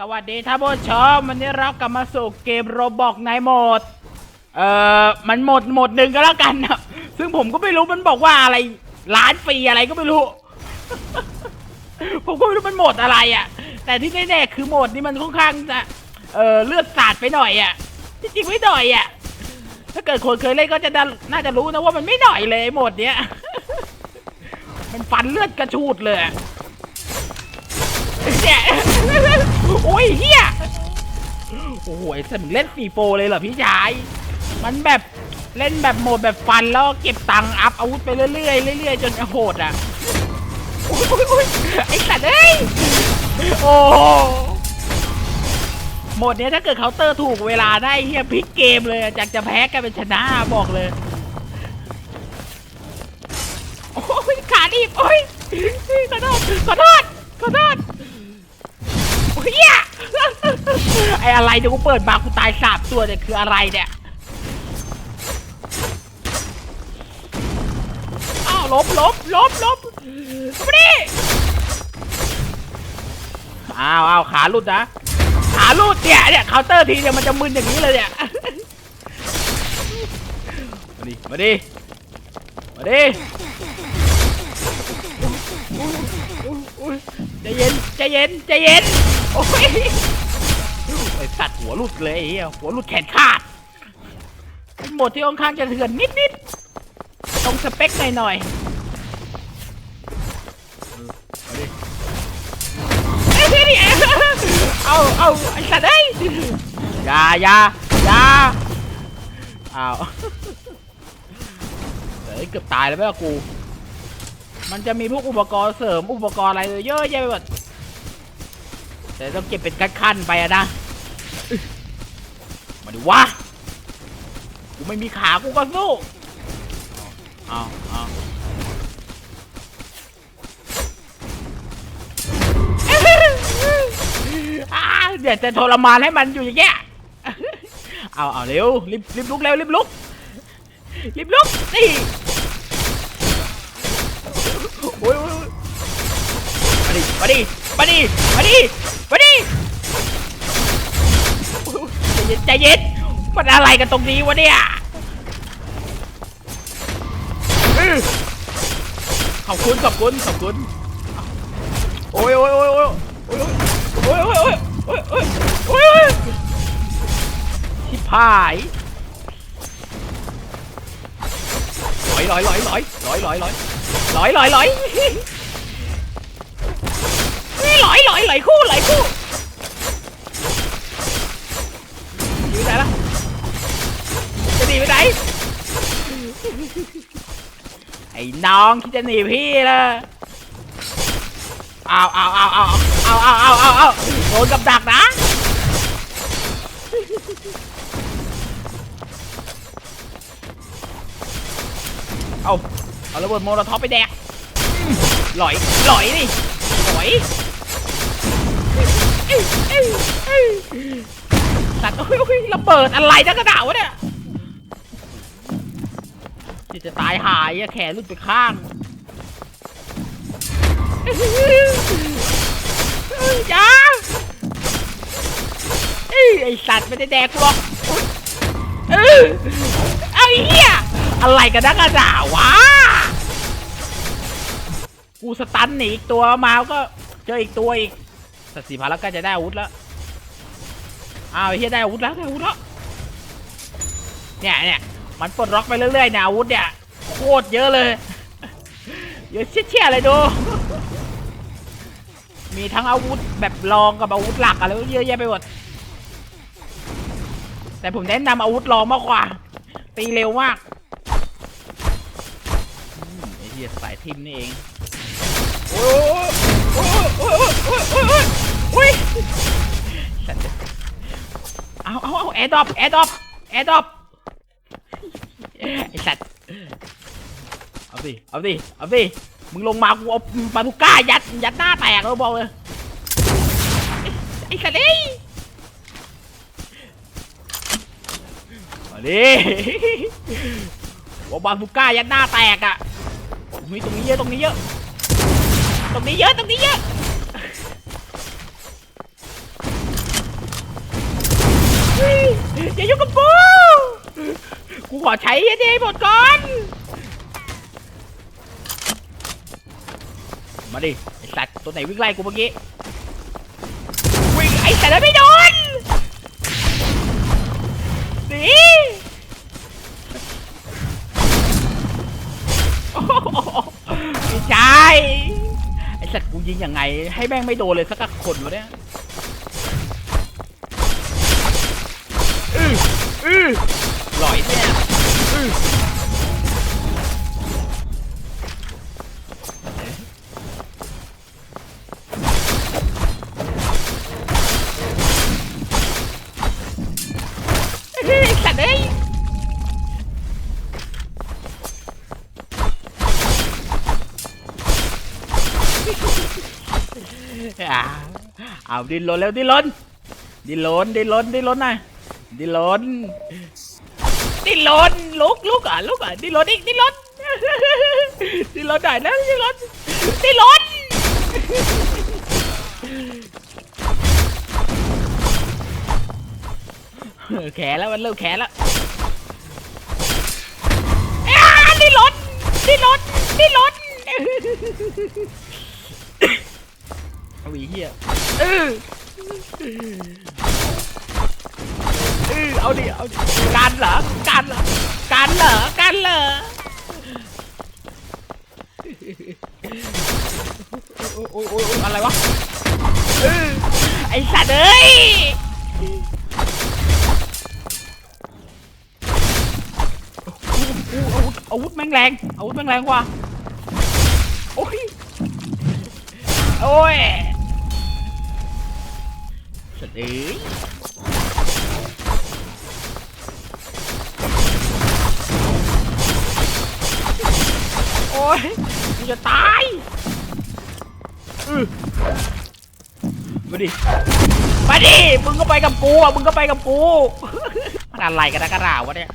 สวัสดีท่านผู้ชมวันนี้เรากลับมาสู่เกมโรบอกในโหมด เอ่อ มันโหมดโหมดหนึ่งก็แล้วกันนะซึ่งผมก็ไม่รู้มันบอกว่าอะไรล้านปีอะไรก็ไม่รู้ ผมก็ไม่รู้มันโหมดอะไรอะ่ะ แต่ที่แน่ๆคือโหมดนี้มันค่อนข้างจะเอ่อเลือดสาดไปหน่อยอะ่ะจริงๆไม่หน่อยอะ่ะถ้าเกิดคนเคยเล่นก็จะน่าจะรู้นะว่ามันไม่หน่อยเลยโหมดเนี้ย มันฟันเลือดกระชูดเลยเนี่ย โอ้ยเฮียโอ้โหไอ้สัตว์มึงเล่นฟีโฟเลยเหรอพี่ชาย มันแบบเล่นแบบโหมดแบบฟันแล้วเก็บตังค์อัพอาวุธไปเรื่อยๆเรื่อยๆจนโหดอะโอ้ยโอ้ยไอ้สัตว์เอ้ยโอ้โหโหมดเนี้ยถ้าเกิดเคาน์เตอร์ถูกเวลาได้เฮียพลิกเกมเลยจากจะแพ้กลายเป็นชนะบอกเลย โอ้ยขาดิบโอ้ยขอโทษขอโทษขอโทษ เหี้ยไออะไรเดี๋ยวกูเปิดมากูตายสาบตัวเนี่ยคืออะไรเนี่ยอ้าวลบลบลบลบมาดิอ้าวอ้าวขาหลุดนะขาหลุดเนี่ยเนี่ยเคาน์เตอร์ทีเนี่ยมันจะมึนอย่างนี้เลยเนี่ยมาดิมาดิมาดิ ใจเย็นใจเย็นใจเย็นโอ้ยไอสัตว์หัวหลุดเลยไอ้เหี้ยหัวหลุดแขนขาดเป็นโหมดที่ค่อนข้างจะเถื่อนนิดนิดๆตรงสเปคหน่อยหน่อยเอ้ยนี่เอาเอาไอสัตว์เอ้ยอย่าอย่าอย่าเอาเฮ้ยเกือบตายแล้วแม่กู มันจะมีพวกอุปกรณ์เสริมอุปกรณ์อะไรเยอะแยะไปหมดแต่ต้องเก็บเป็นขั้นๆไปอะนะ มาดูวะกูไม่มีขากูก็สู้เอาเอาอ่าเดี๋ยวจะทรมานให้มันอยู่อย่างเงี้ย เอาเอาเร็วรีบรีบลุกเร็วรีบลุกรีบลุกนี่ ดิมาดิมาดิมาดิมาดิใจเย็นใจเย็นมันอะไรกันตรงนี้วะเนี่ยขอบคุณขอบคุณขอบคุณโอ้ยโอ้ยโอ้ยโอ้ยโอ้ยโอ้ยโอ้ยโอ้ยโอ้ยโอ้ยโอ้ยชิบหายลอยลอยลอยลอยลอยลอยลอยลอยลอยลอย นี่ลอยลอยลอยคู่ลอยคู่อยู่ไหนล่ะจะหนีไปไหนไอ้น้องที่จะหนีพี่ละเอาเอาเอาเอาเอาเอาเอาเอาเอาโดนกับดักนะเอาเอาระเบิดโมโลท็อปไปแดกหลอยหลอยนี่หลอย ยเอ้ยสัตว์โอ้ยโอ้ยระเบิดอะไรนักกระดาวะเนี่ยที่จะตายหายอะแขนลุดไปข้างเอ้าอ้ยไอสัตว์ไม่ได้แดกหรอกเออไอ้เหี้ยอะไรกันนักระดาวะกูสตันหนีอีกตัวมาก็เจออีกตัวอีกสัตว์สีพันแล้วก็จะได้อาวุธแล้ว อ้าวเฮียได้อาวุธแล้วได้อาวุธแล้วเนี่ยเนี่ยมันปลดล็อกไปเรื่อยๆเนี่ยอาวุธเนี่ยโคตรเยอะเลยเยอะเชี่ยๆเลยดู มีทั้งอาวุธแบบรองกับอาวุธหลักอะไรเยอะแยะไปหมดแต่ผมแนะนำอาวุธรองมากกว่า ตีเร็วมากไอ้เฮียสายทิมนี่เองโอ้ยโอ้ยโอ้ยโอ้ยโอ้ยโอ้ยโอ้ยสัตว์ เอาเอาเอาแอร์ดรอปแอร์ดรอปแอร์ดรอปไอสัตว์ เอาสิ เอาสิ เอาสิ มึงลงมากูเอาปาทุก้ายัดยัดหน้าแตกเลยบอกเลย ไอสัตว์เอ้ยมาดิว่าบาทุก้ายัดหน้าแตกอะมีตรงนี้เยอะตรงนี้เยอะ ตรงนี้เยอะตรงนี้เยอะ ขอใช้ไอ้นี่ให้หมดก่อน มาดิ ไอสัตว์ตัวไหนวิ่งไล่กูเมื่อกี้ วิ่งไอสัตว์นั้นไม่โดนหนีโอ้โหไม่ใช่ไอสัตว์กูยิงยังไง ให้แม่งไม่โดนเลยสักคนวะเนี่ยอืออือหลอยเนี่ย สัตว์เอ้ยอ่าเอาดิ้นรนแล้วดิ้นรนดิ้นรนดิ้นรนดิ้นรนหน่อยดิ้นรนดิ้นรน ลุกลุกอะลุกอะดิ้นรนอีกดิ้นรนดิ้นรนหน่นะดิ้นรนดิ้นรนแขนแล้วมันเริ่มแขนแล้วอ่าดิ้นรนดิ้นรนดิ้นรนเอาอีเหี้ยเออเออเอาดิเอาดิการเหรอการเหรอ การเหรอการเหรอโอ้ยโอ้ยโอ้ยโอ้ยอะไรวะเออไอ้สัตว์เอ้ยโอ้โหอาวุธอาวุธแม่งแรงอาวุธแม่งแรงกว่าโอ้ยโอ้ยสัตว์เอ้ย ยกูจะตายมาดิมาดิ มึงก็ไปกับกูอะ มึงก็ไปกับกูมันอะไรกันนะกระราวะเนี่ย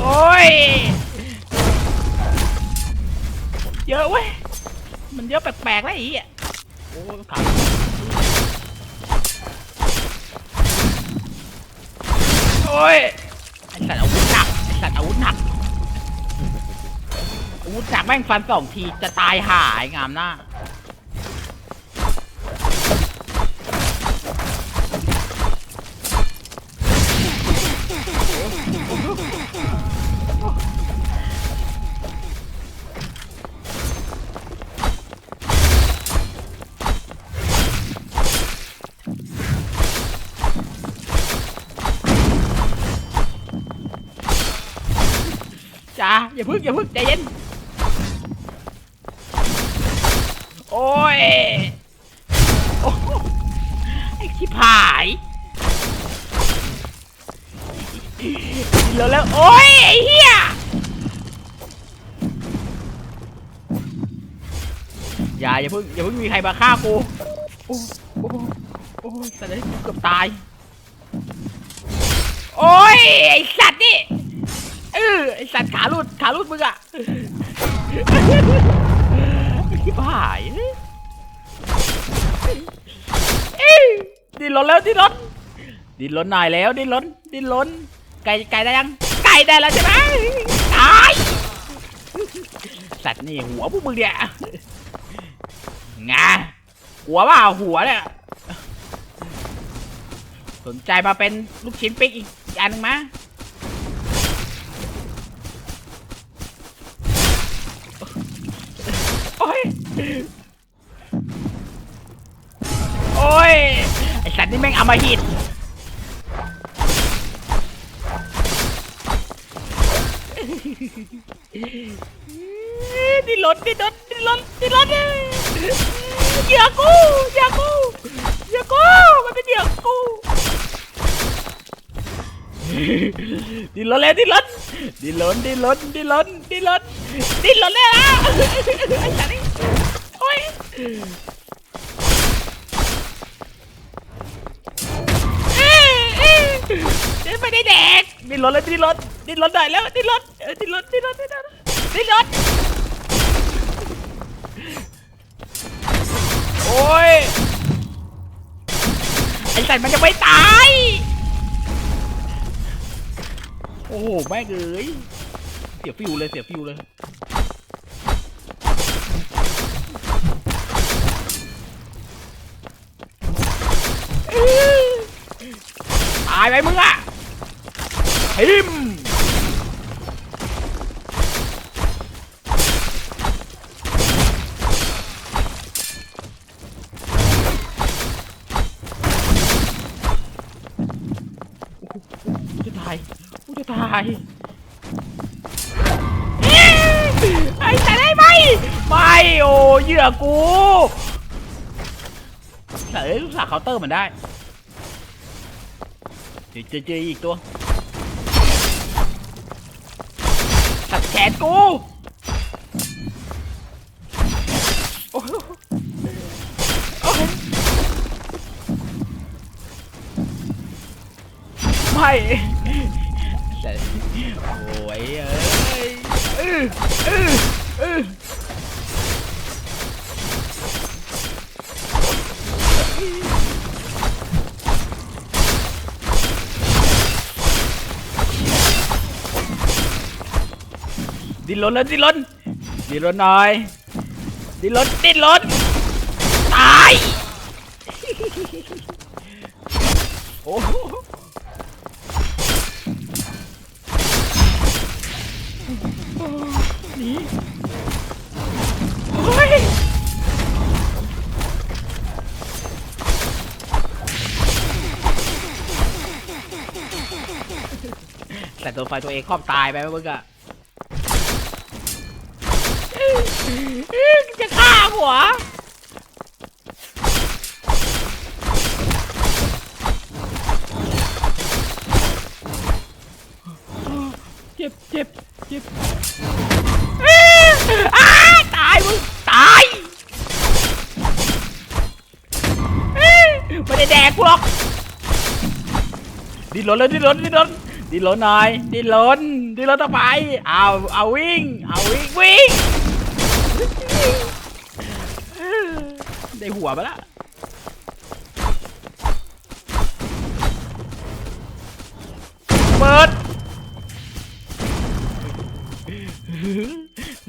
โอ้ย เยอะเว้ย มันเยอะแปลกๆแล้วอีอะ โอ้ยขาโอ้ยไอสัตว์อาวุธหนักไอสัตว์อาวุธหนักอาวุธหนักแม่งฟันสองทีจะตายห่าไองามหน้า จ้าอย่าพึ่งอย่าพึ่งใจเย็น โอ้ยโอ้ไอ้ชิบหายเร็วแล้วโอ้ยไอ้เหี้ยอย่าอย่าเพิ่งอย่าเพิ่งมีใครมาฆ่ากูโอ้โอ้โอ้ยสัตว์เลยเกือบตาย โอ้ยไอ้สัตว์นี่ เออไอสัตว์ขาหลุดขาหลุดมึงอะที่ผายเอ้ยดิ้นรนแล้วดิ้นรนดิ้นรนหน่อยแล้วดิ้นรนดิ้นรนไก่ไก่ได้ยัง ไก่ได้แล้วใช่ไหมตายสัตว์นี่หัวพวกมึงเนี่ยงาหัวว่าหัวเนี่ยสนใจมาเป็นลูกชิ้นปิ๊กอีกอันหนึ่งไหมย นี่แม่งเอามหิดดินรถดินรถดินรถดินรถเหยื่อกูเหยื่อกูเหยื่อกูมันเป็นเหยื่อกูดินรถเลยดินรถดินรถดินรถดินรถดินรถดินรถเลยอะไอ้สัตว์นี่โอ้ย ไม่ได้แดกดิ้นรถเลยดิ้นรถดิ้นรถได้แล้วดิ้นรถเออดิ้นรถดิ้นรถดิ้นรถดิ้นรถโอ้ยไอ้สัตว์มันจะไม่ตายโอ้โหแม่งเอ้ยเสียฟิวเลยเสียฟิวเลยตายไปมึงอะ ทิมกูจะตายกูจะตายเอ้ยไอ้แต่ได้ไหมไม่โอ้เหยื่อกูแต่เอ้ยลูกสาวเคาน์เตอร์มันได้เจอเจอเจออีกตัว ตัดแขนกูโอ้โหโอ้โหไม่แต่โอ้ยเอ้ยอื้ออื้ออื้อ ดิ้นรนแล้วดิ้นรนดิ้นรนหน่อยดิ้นรนดิ้นรนตายโอ้หนีโอ้ยแต่ตัวไฟตัวเองครอบตายไปไหมมึงอะ จะฆ่าหัวเจ็บเจ็บเจ็บอ้าตายมึงตายไม่ได้แดกกูหรอกดิ้นรนเลยดิ้นรนดิ้นรนดิ้นรนหน่อยดิ้นรนดิ้นรนต่อไปเอาเอาวิ่งเอาวิ่งวิ่ง ได้หัวไปละเปิด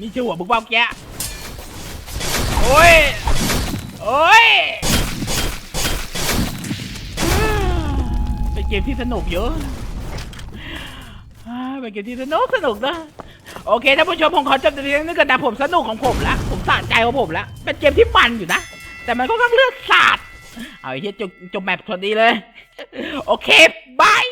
นี่ชื่อหัวบุกเบ้าแกโอ้ย โอ้ย เป็นเกมที่สนุกเยอะ เป็นเกมที่สนุกสนุกนะ โอเคท่านผู้ชมผมขอจบตรงนี้นึกกันนะผมสนุกของผมละผมสะใจของผมละเป็นเกมที่มันอยู่นะ แต่มันก็ต้องเลือกสาดเอาไอ้เหี้ยจบจบแมปพอดีเลย โอเคบาย